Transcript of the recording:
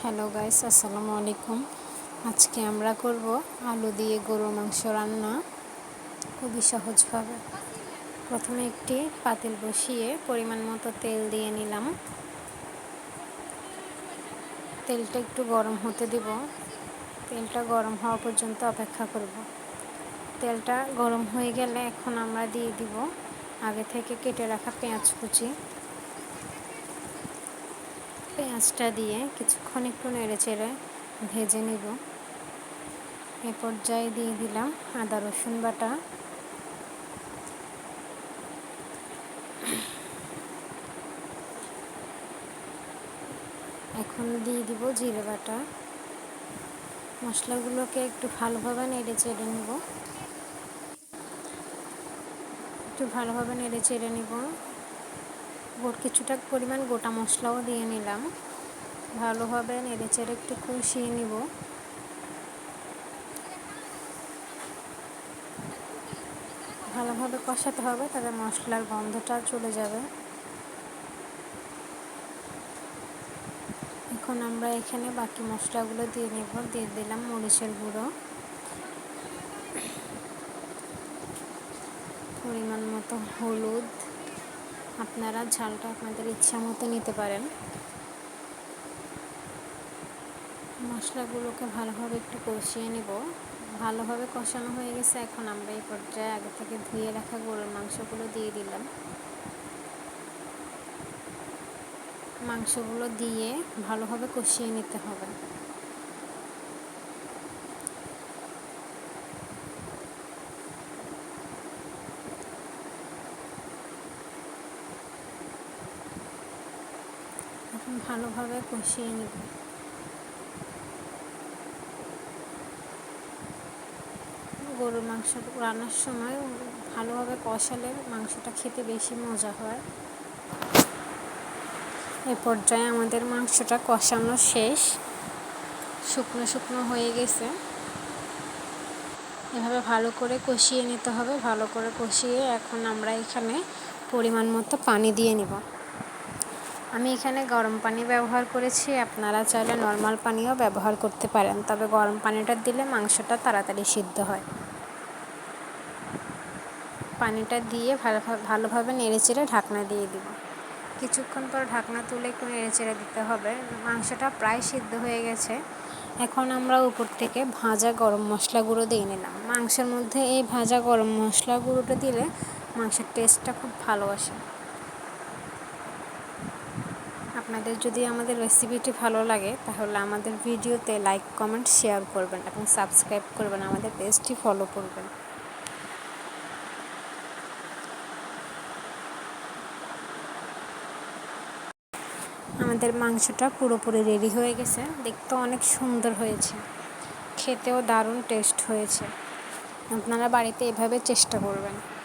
Hello guys আসসালামু আলাইকুম আজকে আমরা করব আলু দিয়ে গরুর মাংস রান্না খুবই সহজভাবে। প্রথমে একটি পাতিল বসিয়ে পরিমাণ মতো তেল দিয়ে নিলাম। তেলটা একটু গরম হতে দিব। তেলটা গরম হওয়া পর্যন্ত অপেক্ষা করব। তেলটা গরম হয়ে গেলে এখন আমরা দিয়ে দিব আগে থেকে কেটে রাখা পেঁয়াজ কুচি। পেঁয়াজটা দিয়ে কিছুক্ষণ একটু নেড়ে চেড়ে ভেজে নিব। এ পর্যায়ে দিয়ে দিলাম আদা, রসুন বাটা। এখন দিয়ে দিব জিরে বাটা। মশলাগুলোকে একটু ভালোভাবে নেড়ে চেড়ে নিব। একটু ভালোভাবে নেড়ে চেড়ে নিব। কিছুটা পরিমাণ গোটা মশলাও দিয়ে নিলাম। ভালোভাবে নেড়ে চেড়ে একটু কষিয়ে নিব। ভালোভাবে কষাতে হবে তবে মশলার গন্ধটা চলে যাবে। এখন আমরা এখানে বাকি মশলাগুলো দিয়ে নেব, দিয়ে দিলাম মরিচের গুঁড়ো। পরিমাণ মতো হলুদ। আপনারা ঝালটা আপনাদের ইচ্ছা মতো নিতে পারেন। মশলাগুলোকে ভালোভাবে একটু কষিয়ে নিব। ভালোভাবে কষানো হয়ে গেছে, এখন আমরা এই পর্যায়ে আগে থেকে ধুয়ে রাখা গরুর মাংসগুলো দিয়ে দিলাম। মাংসগুলো দিয়ে ভালোভাবে কষিয়ে নিতে হবে। ভালোভাবে কষিয়ে নেব। গরুর মাংস রান্নার সময় ভালোভাবে কষালে মাংসটা খেতে বেশি মজা হয়। এ পর্যায়ে আমাদের মাংসটা কষানো শেষ। শুকনো শুকনো হয়ে গেছে। এভাবে ভালো করে কষিয়ে নিতে হবে। ভালো করে কষিয়ে এখন আমরা এখানে পরিমাণ মতো পানি দিয়ে নিব। আমি এখানে গরম পানি ব্যবহার করেছি। আপনারা চাইলে নর্মাল পানিও ব্যবহার করতে পারেন। তবে গরম পানিটা দিলে মাংসটা তাড়াতাড়ি সিদ্ধ হয়। পানিটা দিয়ে ভালো ভালোভাবে নেড়ে চেড়ে ঢাকনা দিয়ে দিব। কিছুক্ষণ পর ঢাকনা তুলে একটু নেড়েচেড়ে দিতে হবে। মাংসটা প্রায় সিদ্ধ হয়ে গেছে। এখন আমরা উপর থেকে ভাজা গরম মশলা গুঁড়ো দিয়ে নিলাম। মাংসের মধ্যে এই ভাজা গরম মশলা গুঁড়োটা দিলে মাংসের টেস্টটা খুব ভালো আসে। আপনাদের যদি আমাদের রেসিপিটি ভালো লাগে, তাহলে আমাদের ভিডিওতে লাইক কমেন্ট শেয়ার করবেন এবং সাবস্ক্রাইব করবেন, আমাদের পেজটি ফলো করবেন। আমাদের মাংসটা পুরোপুরি রেডি হয়ে গেছে। দেখতে অনেক সুন্দর হয়েছে। খেতেও দারুণ টেস্ট হয়েছে। আপনারা বাড়িতে এভাবে চেষ্টা করবেন।